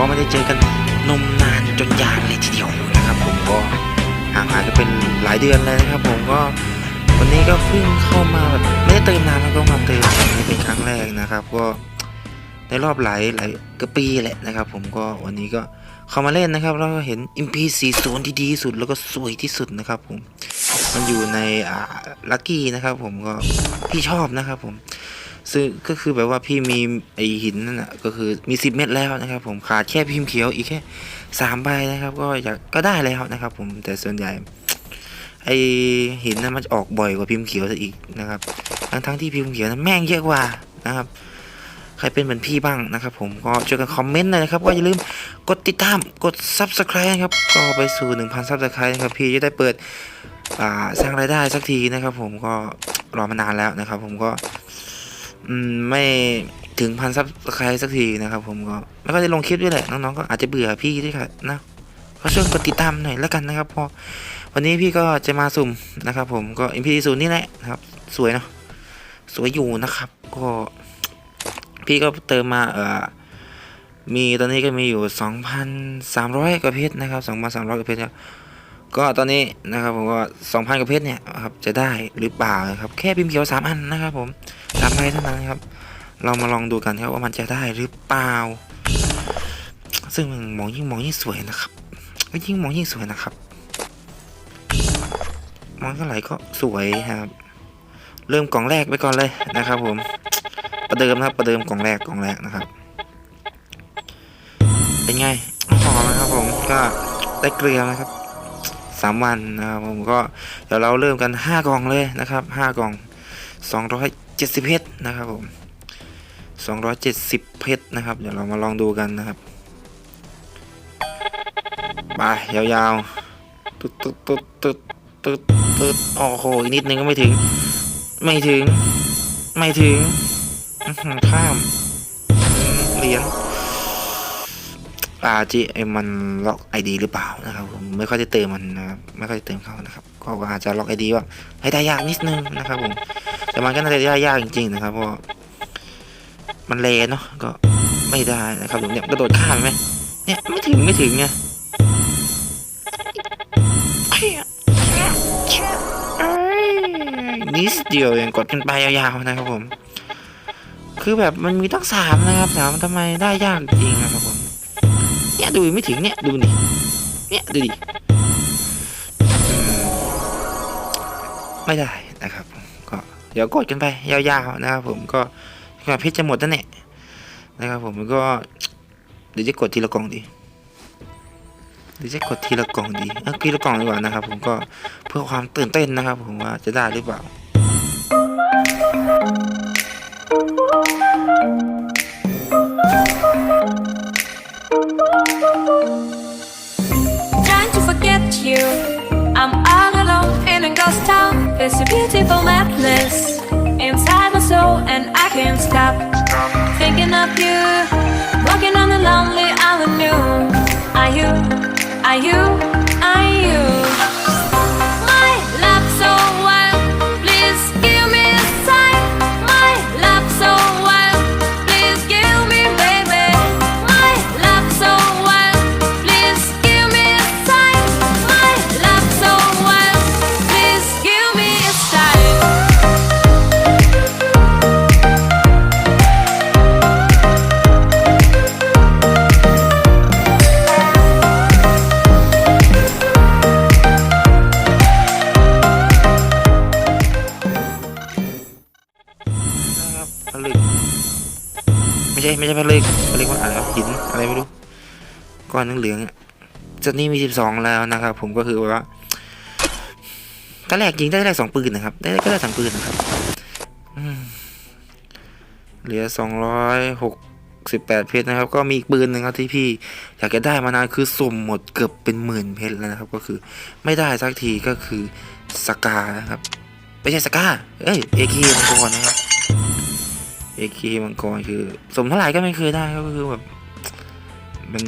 ก็ไม่ได้เจอกันนมนานจนยากเลยทีเดียวนะครับ ผมก็ห่างหายกันเป็นหลายเดือนเลยนะครับ ผมก็วันนี้ก็เพิ่งเข้ามาแบบไม่ได้เติมนานแล้วก็มาเติมอันนี้เป็นครั้งแรกนะครับ ก็ในรอบหลายหลายกปีแหละนะครับ ผมก็วันนี้ก็เข้ามาเล่นนะครับแล้วก็เห็น MP40 ที่ดีที่สุดแล้วก็สวยที่สุดนะครับ ผมมันอยู่ในอ่าลักกี้นะครับ ผมก็พี่ชอบนะครับ ผม ซึ่งก็คือแบบว่าพี่มีไอหินนั่นแหะก็คือมีสิบเม็ดแล้วนะครับ ผมขาดแค่พิมพ์เขียวอีกแค่สามใบนะครับ ก็อยากก็ได้แล้วนะครับ ผมแต่ส่วนใหญ่ไอหินนั้นมันออกบ่อยกว่าพิมพ์เขียวซะอีกนะครับทั้งทั้งที่พิมพ์เขียวนั้นแม่งเยอะกว่านะครับ ใครเป็นเหมือนพี่บ้างนะครับ ผมก็ช่วยกันคอมเมนต์หน่อยนะครับก็อย่าลืมกดติดตามกด subscribe นะครับก็ไปสู่ 1,000 subscribe นะครับพี่จะได้เปิดสร้างรายได้สักทีนะครับ ผมก็รอมานานแล้วนะครับ ผมก็ อืมไม่ถึงพันซับสไครต์สักทีนะครับ ผมก็ไม่ก็ได้ลงคลิปด้วยแหละน้องๆก็อาจจะเบื่อพี่ด้วยค่ะนะก็ช่วยกดติดตามหน่อยแล้วกันนะครับพอวันนี้พี่ก็จะมาสุ่มนะครับ ผมก็ MP ศูนย์นี่แหละนะครับ สวยเนาะสวยอยู่นะครับ ก็พี่ก็เติมมาเออมีตอนนี้ก็มีอยู่ 2,300กว่าเพชรนะครับ 2,300กว่าเพชรครับ ก็ตอนนี้นะครับผมก็สองพันกว่าเพชรเนี่ยครับจะได้หรือเปล่านะครับแค่พิมพ์เขียวสามอันนะครับผมสามใบเท่านั้นครับ เรามาลองดูกันครับว่ามันจะได้หรือเปล่า ซึ่งมองยิ่งมองยิ่งสวยนะครับยิ่งมองยิ่งสวยนะครับมองเท่าไหร่ก็สวยครับ เริ่มกล่องแรกไปก่อนเลยนะครับผมประเดิมนะครับประเดิมกล่องแรกกล่องแรกนะครับ เป็นไงหอมนะครับผมก็ได้เกลือนะครับ สามวันนะครับผมก็เดี๋ยวเราเริ่มกันห้ากล่องเลยนะครับห้ากล่องสองร้อยเจ็ดสิบเพชรนะครับผมสองร้อยเจ็ดสิบเพชรนะครับ เดี๋ยวเรามาลองดูกันนะครับไปยาวๆตุ๊ดตุ๊ดตุ๊ดตุ๊ดตุ๊ดตุ๊ดโอ้โหอีกนิดนึงก็ไม่ถึง ไม่ถึง ไม่ถึงข้ามอืมเหรียญ อาจีไอมันล็อกไอดีหรือเปล่านะครับผมไม่ค่อยได้เติมมันนะครับไม่ค่อยได้เติมเขานะครับก็อาจจะล็อกไอดีว่าให้ได้ยากนิดนึงนะครับผมแต่มันก็น่าจะได้ยากจริงๆนะครับเพราะมันเลนเนาะก็ไม่ได้นะครับผมเนี่ยกระโดดข้ามไหมเนี่ยไม่ถึงไม่ถึงไงนิดเดียวเองกดกันไปยาวๆนะครับผม คือแบบมันมีตั้งสามนะครับสามทำไมได้ยากจริงนะครับผม เนี่ยดูไม่ถึงเนี่ยดูดิเนี่ยดูดิไม่ได้นะครับ ก็เดี๋ยวกดกันไปยาวๆนะครับผมก็ก็เพชรจะหมดแล้วเนี่ยนะครับผมก็เดี๋ยวจะกดทีละกล่องดีเดี๋ยวจะกดทีละกล่องดีเอาทีละกล่องดีกว่านะครับ ผมก็เพื่อความตื่นเต้นนะครับ ผมว่าจะได้หรือเปล่า It's a beautiful madness inside my soul, and I can't stop thinking of you. Walking on a lonely avenue. Are you? Are you? ไม่ใช่ไม่ใช่ผลึกผลึกว่าอะไรวะหินอะไรไม่รู้ก้อนเหลืองๆอะจุดนี้มีสิบสองแล้วนะครับ ผมก็คือว่าตอนแรกยิงได้ได้สองปืนนะครับ ได้ก็ได้สองปืนนะครับเหลือสองร้อยหกสิบแปดเพชรนะครับ ก็มีอีกปืนหนึ่งครับที่พี่อยากจะได้มานานคือสุ่มหมดเกือบเป็นหมื่นเพชรแล้วนะครับ ก็คือไม่ได้สักทีก็คือสกานะครับไม่ใช่สกาเอ้ยเอคีมังกรนะครับ เอคีมังกรคือสมเท่าไหร่ก็ไม่เคยได้ครับก็คือแบบมัน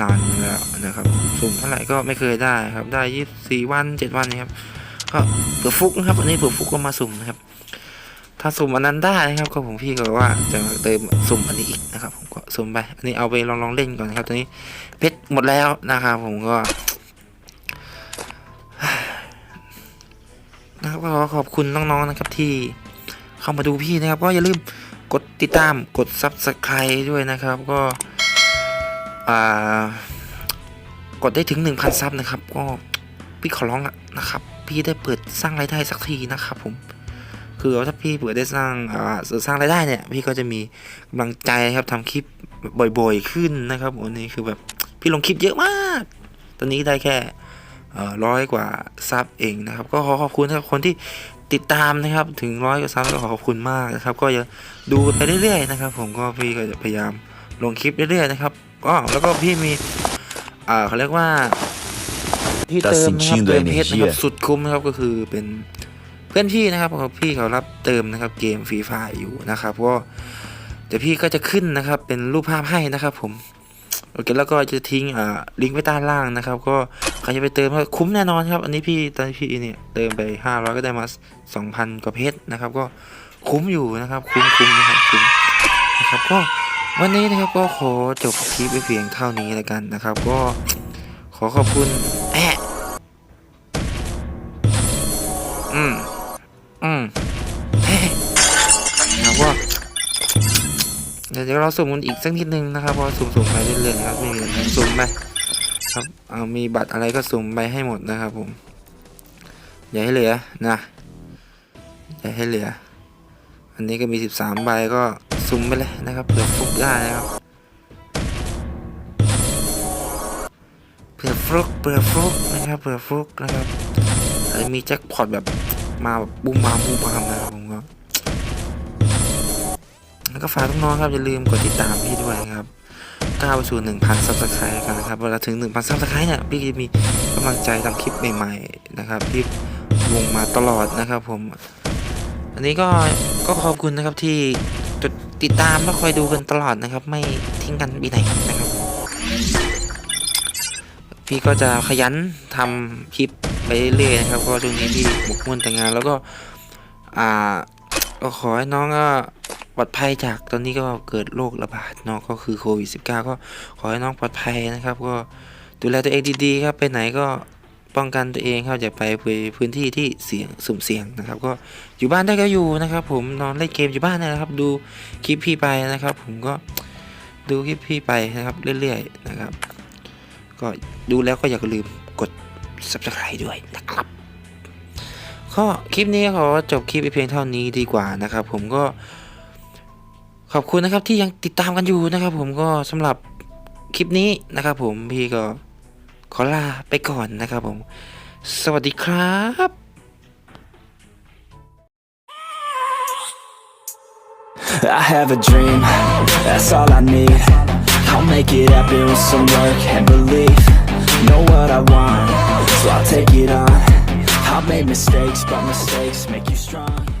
นานแล้วนะครับสุ่มเท่าไหร่ก็ไม่เคยได้ครับ ได้ยี่สี่วันเจ็ดวันนะครับก็เผื่อฟุกนะครับอันนี้เผื่อฟุกก็มาสุ่มนะครับ ถ้าสุ่มอันนั้นได้นะครับก็ผมพี่ก็ว่าจะเติมสุ่มอันนี้อีกนะครับ ผมก็สุ่มไปอันนี้เอาไปลองลองเล่นก่อนนะครับตอนนี้เพชรหมดแล้วนะครับผมก็นะครับก็ขอขอบคุณน้องๆนะครับที่ เข้ามาดูพี่นะครับ ก็อย่าลืมกดติดตามกด subscribe ด้วยนะครับก็กดได้ถึง 1,000 ซับนะครับ ก็พี่ขอร้องละนะครับ พี่ได้เปิดสร้างรายได้สักทีนะครับผมคือถ้าพี่เปิดได้สร้างสร้างรายได้เนี่ย พี่ก็จะมีกำลังใจครับทำคลิปบ่อยๆขึ้นนะครับวันนี้คือแบบพี่ลงคลิปเยอะมาก ตอนนี้ได้แค่ร้อยกว่าซับเองนะครับ ก็ขอขอบคุณนะครับคนที่ ติดตามนะครับถึงร้อยกว่าซับก็ขอขอบคุณมากนะครับ ก็อย่าดูไปเรื่อยๆนะครับ ผมก็พี่ก็จะพยายามลงคลิปเรื่อยๆนะครับก็แล้วก็พี่มีอ่าเขาเรียกว่าที่เติมนะครับ sentindo a เติมเพชรนะครับ energia? สุดคุ้มนะครับก็คือเป็นเพื่อนพี่นะครับเพราะพี่เขารับเติมนะครับเกมฟรีไฟอยู่นะครับก็เดี๋ยวพี่ก็จะขึ้นนะครับเป็นรูปภาพให้นะครับผม โอเคแล้วก็จะทิ้งอ่าลิงก์ไว้ใต้ล่างนะครับ ก็ใครจะไปเติมก็คุ้มแน่นอนครับ อันนี้พี่ตอนพี่เนี่ยเติมไป 500 ก็ได้มา2,000กว่าเพชรนะครับ ก็คุ้มอยู่นะครับ คุ้มคุ้มนะครับคุ้มนะครับก็วันนี้นะครับก็ขอจบคลิปไปเพียงเท่านี้แล้วกันนะครับ ก็ขอขอบคุณแอะอืมอืม เดี๋ยวเราสุ่มกันอีกสักนิดนึงนะครับเพราะสุ่มๆไปเรื่อยๆนะครับไม่มีสุ่มไปครับเอามีบัตรอะไรก็สุ่มไปให้หมดนะครับผมอย่าให้เหลือนะอย่าให้เหลือ อันนี้ก็มี 13 ใบก็สุ่มไปเลยนะครับเผื่อฟุกได้นะครับเผื่อฟลุกเผื่อฟลุกนะครับเผื่อฟลุกนะครับอาจจะมีแจ็คพอตแบบมาแบบบูมบามบูมบามนะครับผม ก็แล้วก็ฝากน้องๆครับอย่าลืมกดติดตามพี่ด้วยครับก้าวไปสู่1,000ซับสไครต์กันนะครับเวลาถึง1,000ซับสไครต์เนี่ยพี่จะมีกำลังใจทำคลิปใหม่ ๆ นะครับที่วงมาตลอดนะครับผม อันนี้ก็ก็ขอบคุณนะครับที่จดติดตามและคอยดูกันตลอดนะครับ ไม่ทิ้งกันไปไหนนะครับ พี่ก็จะขยันทำคลิปไปเรื่อยๆนะครับ ก็ช่วงนี้พี่หมกมุ่นแต่งานแล้วก็ อ่าก็ขอให้น้องก็ ปลอดภัยจากตอนนี้ก็เกิดโรคระบาดเนาะก็คือโควิด -19 ก็ขอให้น้องปลอดภัยนะครับ ก็ดูแลตัวเองดีๆครับไปไหนก็ป้องกันตัวเองครับอย่าไปพื้นที่ที่เสี่ยงสุ่มเสี่ยงนะครับ ก็อยู่บ้านได้ก็อยู่นะครับ ผมนอนเล่นเกมอยู่บ้านนะครับ ดูคลิปพี่ไปนะครับ ผมก็ดูคลิปพี่ไปนะครับเรื่อยๆนะครับ ก็ดูแล้วก็อย่าลืมกด subscribe ด้วยนะครับก็คลิปนี้ขอจบคลิปไปเพียงเท่านี้ดีกว่านะครับ ผมก็ ขอบคุณนะครับที่ยังติดตามกันอยู่นะครับ ผมก็สำหรับคลิปนี้นะครับ ผมพี่ก็ขอลาไปก่อนนะครับ ผม สวัสดีครับ I have a dream, that's all I need I'll make it happen with some work and belief Know what I want, so I'll take it on I've made mistakes, but mistakes make you strong